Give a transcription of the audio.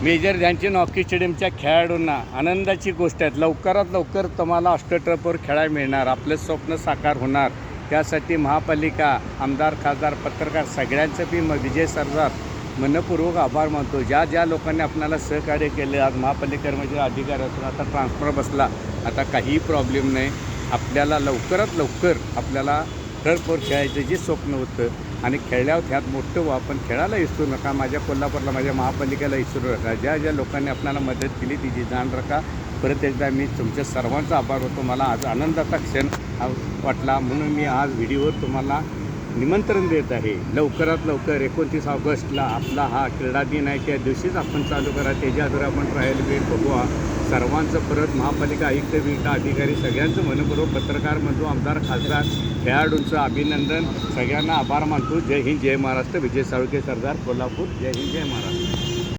Major Dhyanchand hockey स्टेडियमच्या खेळाडूंना आनंदाची गोष्ट आहे. लवकरात लवकर तुम्हाला अष्टट्रपवर खेळायला मिळणार. आपलं स्वप्न साकार होणार. त्यासाठी महापालिका आमदार खासदार पत्रकार सगळ्यांचं बी म विजय सरदार मनपूर्वक आभार मानतो. ज्या ज्या लोकांनी आपल्याला सहकार्य केले आज महापालिका कर्मचारी अधिकारी असून आता ट्रान्सफर बसला. आता काहीही प्रॉब्लेम नाही. आपल्याला लवकरात लवकर आपल्याला टर्फवर खेळायचं जे स्वप्न होतं आणि खेळल्यावर ह्यात मोठं व्हा पण खेळायला इसरू नका. माझ्या कोल्हापूरला माझ्या महापालिकेला इसरू नका. ज्या ज्या लोकांनी आपल्याला मदत केली तिची जाण रखा. परत एकदा मी तुमच्या सर्वांचा आभार होतो मला आज आनंदाचा क्षण वाटला. म्हणून मी आज व्हिडिओवर तुम्हाला निमंत्रण देत आहे. लवकरात लवकर एकोणतीस ऑगस्टला आपला हा क्रीडा दिन आहे. त्या दिवशीच आपण चालू करा. त्याच्यावर आपण ट्रायल वेळ बघूया सर्वांचं परत महापालिका आयुक्त विविध अधिकारी सगळ्यांचं मनपूर्वक पत्रकार म्हणतो आमदार खासदार खेळाडूंचं अभिनंदन. सगळ्यांना आभार मानतो. जय हिंद जय महाराष्ट्र. विजय साळुके सरदार कोल्हापूर. जय हिंद जय महाराष्ट्र.